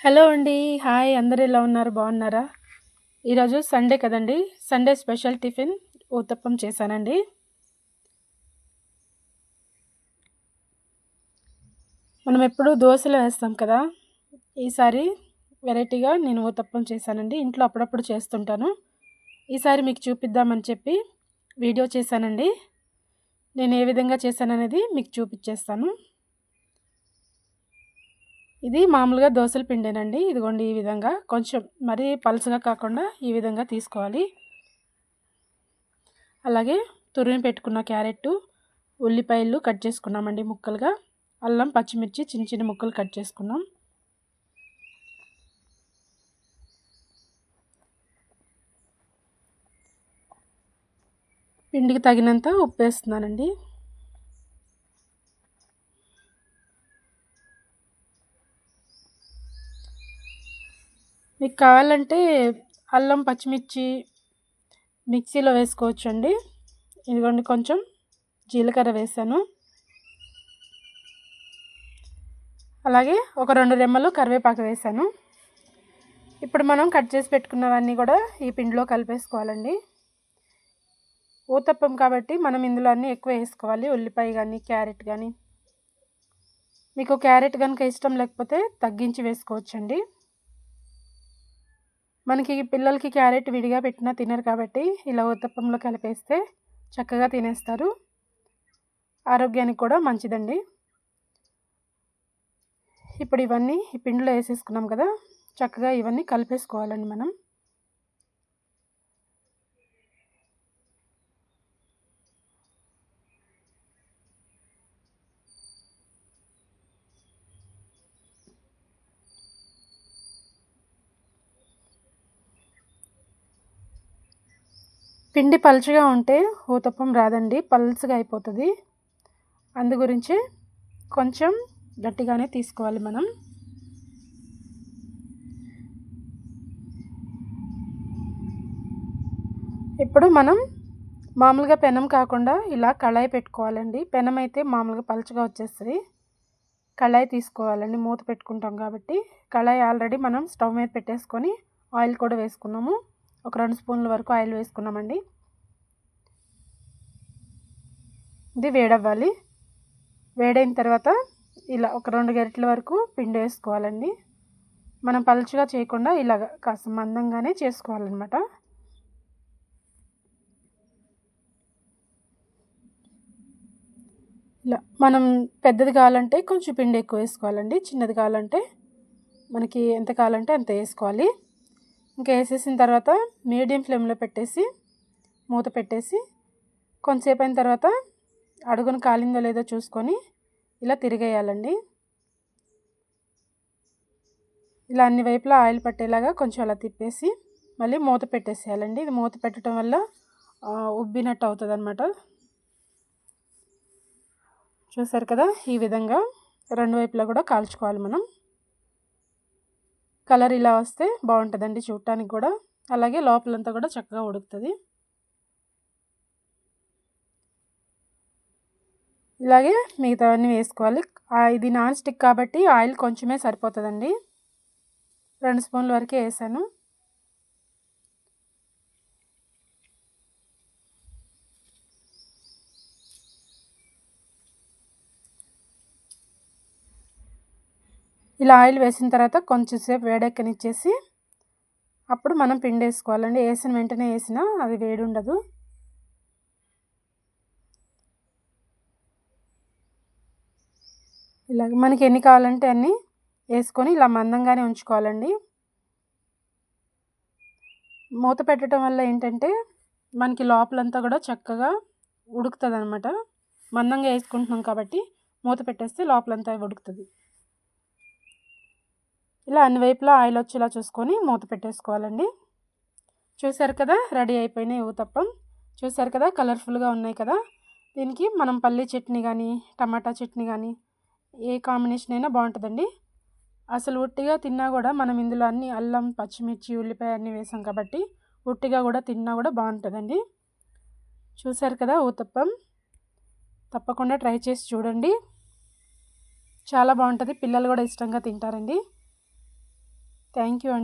Hello అండి. Hi! అందరు ఎలా ఉన్నారు? బాగున్నారా? ఈరోజు సండే కదండి సండే స్పెషల్ టిఫిన్ ఊతప్పం చేశానండి. మనం ఎప్పుడు దోశలు వేస్తాం కదా! ఈసారి వెరైటీగా నేను ఊతప్పం చేశానండి. ఇంట్లో అప్పుడప్పుడు చేస్తుంటాను. ఈసారి మీకు చూపిద్దామని చెప్పి వీడియో చేశానండి. నేను ఏ విధంగా చేశాననేది మీకు చూపించేస్తాను ఇది మామూలుగా దోసల పిండేనండి. ఇదిగోండి ఈ విధంగా కొంచెం మరీ పలుచగా కాకుండా ఈ విధంగా తీసుకోవాలి. అలాగే తురిమి పెట్టుకున్న క్యారెట్టు, ఉల్లిపాయలు కట్ చేసుకున్నామండి ముక్కలుగా. అల్లం, పచ్చిమిర్చి చిన్న చిన్న ముక్కలు కట్ చేసుకున్నాం. పిండికి తగినంత ఉప్పు వేస్తున్నానండి. మీకు కావాలంటే అల్లం, పచ్చిమిర్చి మిక్సీలో వేసుకోవచ్చండి. ఇదిగోండి కొంచెం జీలకర్ర వేసాను. అలాగే ఒక రెండు రెమ్మలు కరివేపాకు వేసాను. ఇప్పుడు మనం కట్ చేసి పెట్టుకున్నవన్నీ కూడా ఈ పిండిలో కలిపేసుకోవాలండి. ఊతప్పం కాబట్టి మనం ఇందులో అన్నీ ఎక్కువ వేసుకోవాలి. ఉల్లిపాయ కానీ, క్యారెట్ కానీ. మీకు క్యారెట్ కనుక ఇష్టం లేకపోతే తగ్గించి వేసుకోవచ్చండి. మనకి పిల్లలకి క్యారెట్ విడిగా పెట్టినా తినరు కాబట్టి ఇలా ఉత్తప్పంలో కలిపేస్తే చక్కగా తినేస్తారు. ఆరోగ్యానికి కూడా మంచిదండి. ఇప్పుడు ఇవన్నీ ఈ పిండిలో వేసేసుకున్నాం కదా! చక్కగా ఇవన్నీ కలిపేసుకోవాలండి మనం. పిండి పలుచగా ఉంటే ఊతప్పం రాదండి. పల్చగా అయిపోతుంది. అందు గురించి కొంచెం గట్టిగానే తీసుకోవాలి మనం. ఇప్పుడు మనం మామూలుగా పెనం కాకుండా ఇలా కళాయి పెట్టుకోవాలండి. పెనం అయితే మామూలుగా పలుచగా వచ్చేస్తుంది. కళాయి తీసుకోవాలండి. మూత పెట్టుకుంటాం కాబట్టి కళాయి ఆల్రెడీ మనం స్టవ్ మీద పెట్టేసుకొని ఆయిల్ కూడా వేసుకున్నాము. ఒక రెండు స్పూన్ల వరకు ఆయిల్ వేసుకున్నామండి. ఇది వేడవ్వాలి. వేడైన తర్వాత ఇలా ఒక రెండు గరిటెల వరకు పిండి వేసుకోవాలండి. మనం పలుచుగా చేయకుండా ఇలా కాస్త మందంగానే చేసుకోవాలన్నమాట. ఇలా మనం పెద్దది కావాలంటే కొంచెం పిండి ఎక్కువ వేసుకోవాలండి. చిన్నది కావాలంటే మనకి ఎంత కావాలంటే అంత వేసుకోవాలి. ఇంకా వేసేసిన తర్వాత మీడియం ఫ్లేమ్లో పెట్టేసి మూత పెట్టేసి కొంతసేపు అయిన తర్వాత అడుగును కాలిందో లేదో చూసుకొని ఇలా తిరిగేయాలండి. ఇలా అన్ని వైపులా ఆయిల్ పట్టేలాగా కొంచెం అలా తిప్పేసి మళ్ళీ మూత పెట్టేసేయాలండి. ఇది మూత పెట్టడం వల్ల ఉబ్బినట్టు అవుతుంది అనమాట. చూసారు కదా! ఈ విధంగా రెండు వైపులా కూడా కాల్చుకోవాలి మనం. కలర్ ఇలా వస్తే బాగుంటుందండి చూడటానికి కూడా. అలాగే లోపలంతా కూడా చక్కగా ఉడుకుతుంది. ఇలాగే మిగతావన్నీ వేసుకోవాలి. ఇది నాన్ స్టిక్ కాబట్టి ఆయిల్ కొంచెమే సరిపోతుందండి. రెండు స్పూన్ల వరకే వేసాను. ఇలా ఆయిల్ వేసిన తర్వాత కొంచెం సేపు వేడెక్కనిచ్చేసి అప్పుడు మనం పిండి వేసుకోవాలండి. వేసిన వెంటనే వేసినా అది వేడి ఉండదు. ఇలాగ మనకి ఎన్ని కావాలంటే అన్ని వేసుకొని ఇలా మందంగానే ఉంచుకోవాలండి. మూత పెట్టడం వల్ల ఏంటంటే మనకి లోపలంతా కూడా చక్కగా ఉడుకుతుంది అనమాట. మందంగా వేసుకుంటున్నాం కాబట్టి మూత పెట్టేస్తే లోపలంతా ఉడుకుతుంది. ఇలా అన్ని వైపులా ఆయిల్ వచ్చేలా చూసుకొని మూత పెట్టేసుకోవాలండి. చూశారు కదా! రెడీ అయిపోయినాయి ఊతప్పం. చూశారు కదా! కలర్ఫుల్గా ఉన్నాయి కదా! దీనికి మనం పల్లి చట్నీ కానీ, టమాటా చట్నీ కానీ ఏ కాంబినేషన్ అయినా బాగుంటుందండి. అసలు ఉట్టిగా తిన్నా కూడా మనం ఇందులో అన్ని అల్లం, పచ్చిమిర్చి, ఉల్లిపాయ అన్నీ వేసాం కాబట్టి ఉట్టిగా కూడా తిన్నా కూడా బాగుంటుందండి. చూశారు కదా ఊతప్పం. తప్పకుండా ట్రై చేసి చూడండి. చాలా బాగుంటుంది. పిల్లలు కూడా ఇష్టంగా తింటారండి. థ్యాంక్ యూ అండి